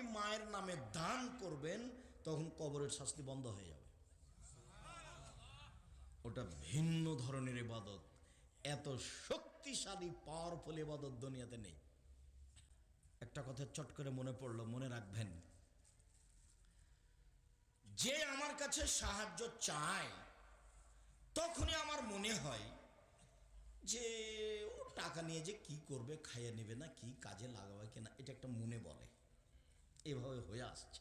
আপনি মায়ের নামে দান করবেন, তখন কবরের শাস্তি বন্ধ হয়ে যাবে। ওটা ভিন্ন ধরনের ইবাদত। এত শক্তিশালী পাওয়ারফুল ইবাদত দুনিয়াতে নেই। একটা কথা চট করে মনে পড়ল, মনে রাখবেন। যে আমার কাছে সাহায্য চায়, তখনই আমার মনে হয় যে, ও টাকা নিয়ে যে কি করবে, খাইয়ে নেবে না, কি কাজে লাগাবে কিনা, এটা এভাবে হয়ে আসছে।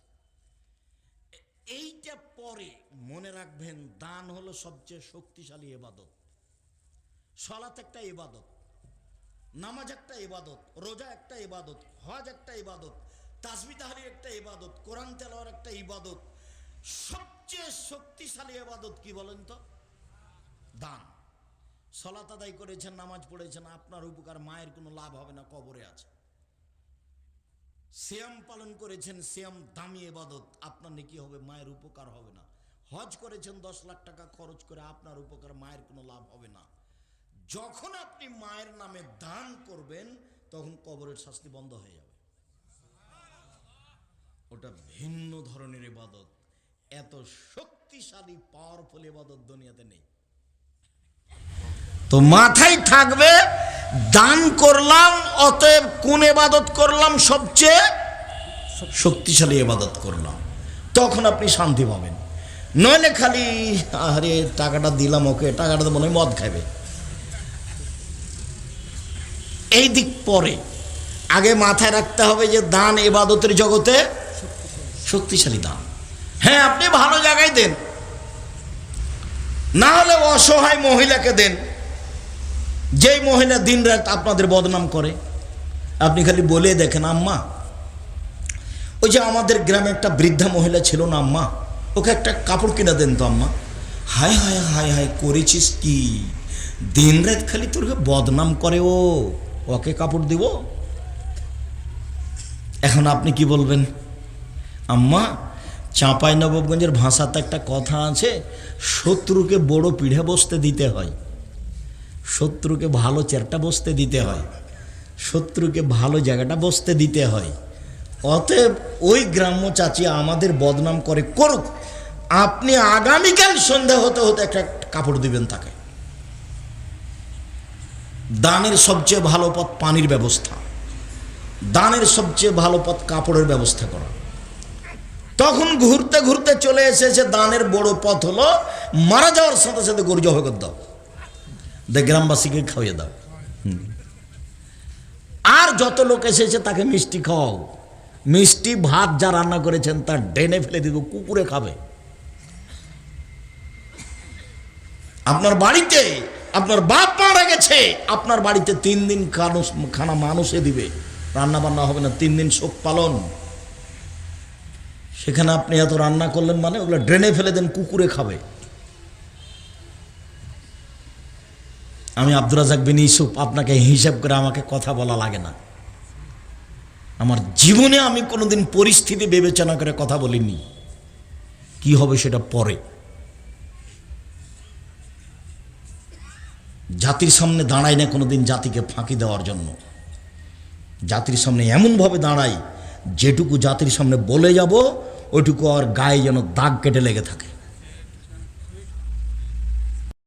এইটা পরে মনে রাখবেন, দান হলো সবচেয়ে শক্তিশালী এবাদত। সলাত একটা ইবাদত নামাজ একটা ইবাদত রোজা একটা ইবাদত হজ একটা ইবাদত তাসবি তাহারি একটা ইবাদত কোরআন তেলাওয়ার একটা ইবাদত সবচেয়ে শক্তিশালী এবাদত কি বলেন তো? দান। সলাত আদায় করেছেন, নামাজ পড়েছেন, আপনার উপকার, মায়ের কোনো লাভ হবে না, কবরে আছে। শ্যাম পালন করেছেন শ্যাম দামি এবাদত। আপনার নাকি হবে, মায়ের উপকার হবে না। হজ করেছেন, দশ লাখ টাকা খরচ করে আপনার উপকার, মায়ের কোনো লাভ হবে না। যখন আপনি মায়ের নামে দান করবেন, তখন কবরের শাস্তি বন্ধ হয়ে যাবে। ওটা ভিন্ন ধরনের ইবাদত এত শক্তিশালী পাওয়ারফুল ইবাদত দুনিয়াতে নেই। তো মাথায় থাকবে, দান করলাম, অতএব কোন এবাদত করলাম সবচেয়ে? শক্তিশালী এবাদত করলাম। তখন আপনি শান্তি পাবেন। নইলে খালি আরে টাকাটা দিলাম ওকে, টাকাটা তো মনে হয় মদ খাবে এই দিক পরে আগে মাথায় রাখতে হবে যে দান এবাদতের জগতে শক্তিশালী দান। হ্যাঁ আপনি ভালো জায়গায় দেন। না হলে অসহায় মহিলাকে দেন। যেই মহিলা দিন রাত আপনাদের বদনাম করে, আপনি খালি বলে দেখেন, আম্মা, ওই যে আমাদের গ্রামে একটা বৃদ্ধা মহিলা ছিল না, আম্মা, ওকে একটা কাপড় কিনে দেন তো, আম্মা। হায় হায় হায় হায়, করেছিস কি? দিন রাত খালি তোরকে বদনাম করে, ও, ওকে কাপড় দিব? এখন আপনি কি বলবেন? আম্মা চাঁপাই নবাবগঞ্জের ভাষাতে একটা কথা আছে, শত্রুকে বড় পিঠে বসতে দিতে হয়। শত্রুকে ভালো চেয়ারটা বসতে দিতে হয়। শত্রুকে ভালো জায়গাটা বসতে দিতে হয়। অতএব ওই গ্রাম্য চাচি আমাদের বদনাম করে করুক। আপনি আগামীকাল সন্ধ্যা হতে হতে একটা কাপড় দিবেন তাকে। দানের সবচেয়ে ভালো পথ পানির ব্যবস্থা। দানের সবচেয়ে ভালো পথ কাপড়ের ব্যবস্থা করা। তখন ঘুরতে ঘুরতে চলে এসেছে দানের বড় পথ হলো মারা যাওয়ার সাথে সাথে গরু জবাই করে দাও দে গ্রামবাসীকে খাওয়িয়ে দাও। আর যত লোক এসেছে তাকে মিষ্টি খাওয়াও। মিষ্টি ভাত যা রান্না করেছেন তার ডেনে ফেলে দিব, কুকুরে খাবে। আপনার বাড়িতে, আপনার বাপ মারা গেছে, আপনার বাড়িতে তিন দিন খানা মানুষে দিবে। রান্না বান্না হবে না, তিন দিন শোক পালন। সেখানে আপনি এত রান্না করলেন মানে ওগুলো ড্রেনে ফেলে দেন, কুকুরে খাবে। আমি আব্দুর রাজাক বিন ইসুফ আপনাকে হিসাব করে আমাকে কথা বলা লাগে না। আমার জীবনে আমি কোনোদিন পরিস্থিতি বিবেচনা করে কথা বলিনি। কি হবে সেটা পরে। জাতির সামনে দাঁড়াই না কোনোদিন জাতিকে ফাঁকি দেওয়ার জন্য। জাতির সামনে এমনভাবে দাঁড়াই, যেটুকু জাতির সামনে বলে যাব, ওইটুকু আর গায়ে যেন দাগ কেটে লেগে থাকে।